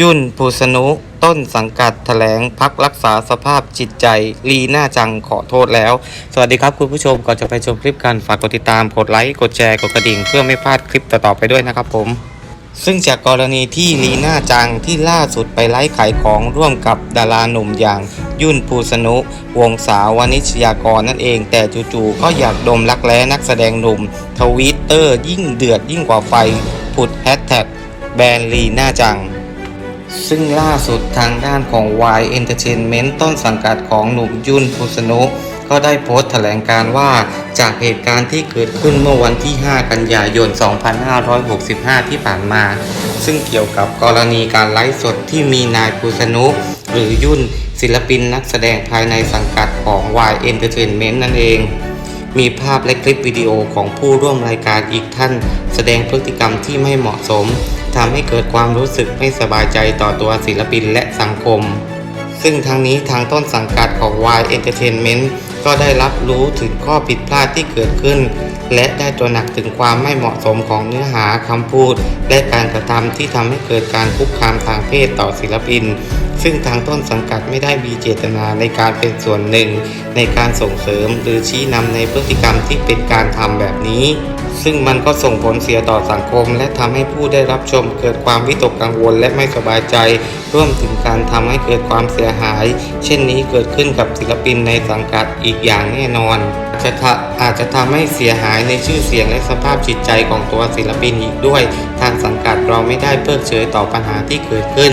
ยุ่นภูสนุ ต้นสังกัดแถลงพักรักษาสภาพจิตใจ ลีน่าจังขอโทษแล้ว สวัสดีครับคุณผู้ชม ก่อนจะไปชมคลิปกัน ฝากกดติดตาม กดไลค์ กดแชร์ กดกระดิ่ง เพื่อไม่พลาดคลิปต่อๆไปด้วยนะครับผม ซึ่งจากกรณีที่ลีน่าจังที่ล่าสุดไปไลฟ์ขายของร่วมกับดาราหนุ่มอย่างยุ่นภูสนุ วงศาวนิชยากรนั่นเอง แต่จู่ๆก็อยากดมรักแร้นักแสดงหนุ่ม ทวีตเตอร์ยิ่งเดือดยิ่งกว่าไฟผุดแฮชแท็กแบรนด์ลีน่าจัง ซึ่งล่าสุดทางด้านของ Y Entertainment ต้นสังกัดของหนุ่มยุ่นภูสนุก็ได้โพสต์แถลงการว่าจากเหตุการณ์ที่เกิดขึ้นเมื่อวันที่ 5 กันยายน 2565 ที่ผ่านมา ซึ่งเกี่ยวกับกรณีการไลฟ์สดที่มีนายภูสนุหรือยุ่นศิลปินนักแสดงภายในสังกัดของ Y Entertainment นั่นเอง มีภาพและคลิปวิดีโอของผู้ร่วมรายการอีกท่าน แสดงพฤติกรรมที่ไม่เหมาะสมทำให้เกิดความรู้สึกไม่สบายใจต่อตัวศิลปินและสังคม ซึ่งทางนี้ทางต้นสังกัดของ Y Entertainment ก็ได้รับรู้ถึงข้อผิดพลาดที่เกิดขึ้น และได้ตระหนักถึงความไม่เหมาะสมของเนื้อหาคำพูด และการกระทำที่ทำให้เกิดการคุกคามทางเพศต่อศิลปิน ซึ่งทางต้นสังกัดไม่ได้มีเจตนาในการเป็นส่วนหนึ่ง ในการส่งเสริมหรือชี้นำในพฤติกรรมที่เป็นการทำแบบนี้ ซึ่งมันก็ส่งผลเสียต่อสังคม และทำให้ผู้ได้รับชมเกิดความวิตกกังวลและไม่สบายใจ ร่วมถึงการทำให้เกิดความเสียหาย เช่นนี้เกิดขึ้นกับศิลปินในสังกัดอีกอย่างแน่นอนจะทะอาจจะทำให้เสียหายในชื่อเสียงและสภาพจิตใจของตัวศิลปินอีกด้วย ทางสังกัดเราไม่ได้เพิกเฉยต่อปัญหาที่เกิดขึ้น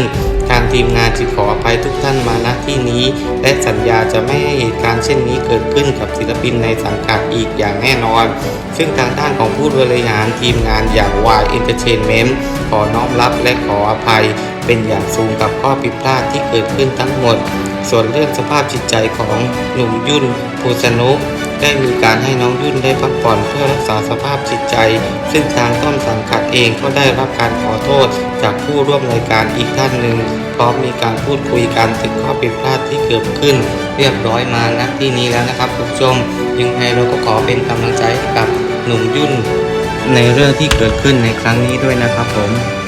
ทางทีมงานจึงขออภัยทุกท่านมาณที่นี้ และสัญญาจะไม่ให้เหตุการณ์เช่นนี้เกิดขึ้นกับศิลปินในสังกัดอีกอย่างแน่นอน ซึ่งทางด้านของผู้บริหารทีมงานอย่าง Y Entertainment ขอน้อมรับและขออภัย เป็นอย่างสูงกับข้อผิดพลาดที่เกิดขึ้นทั้งหมด ส่วนเรื่องสภาพจิตใจของหนุ่มยุ่นภูสนุได้มีการให้น้องยุ่นได้พักผ่อนเพื่อรักษาสภาพจิตใจ ซึ่งทางต้นสังกัดเองก็ได้รับการขอโทษ จากผู้ร่วมรายการอีกท่านหนึ่งพร้อมมีการพูดคุยกันถึงข้อผิดพลาดที่เกิดขึ้น เรียบร้อยมาณที่นี้แล้วนะครับคุณผู้ชมยังไงเราก็ขอเป็นกำลังใจให้กับ หนุ่มยุ่นในเรื่องที่เกิดขึ้นในครั้งนี้ด้วยนะครับผม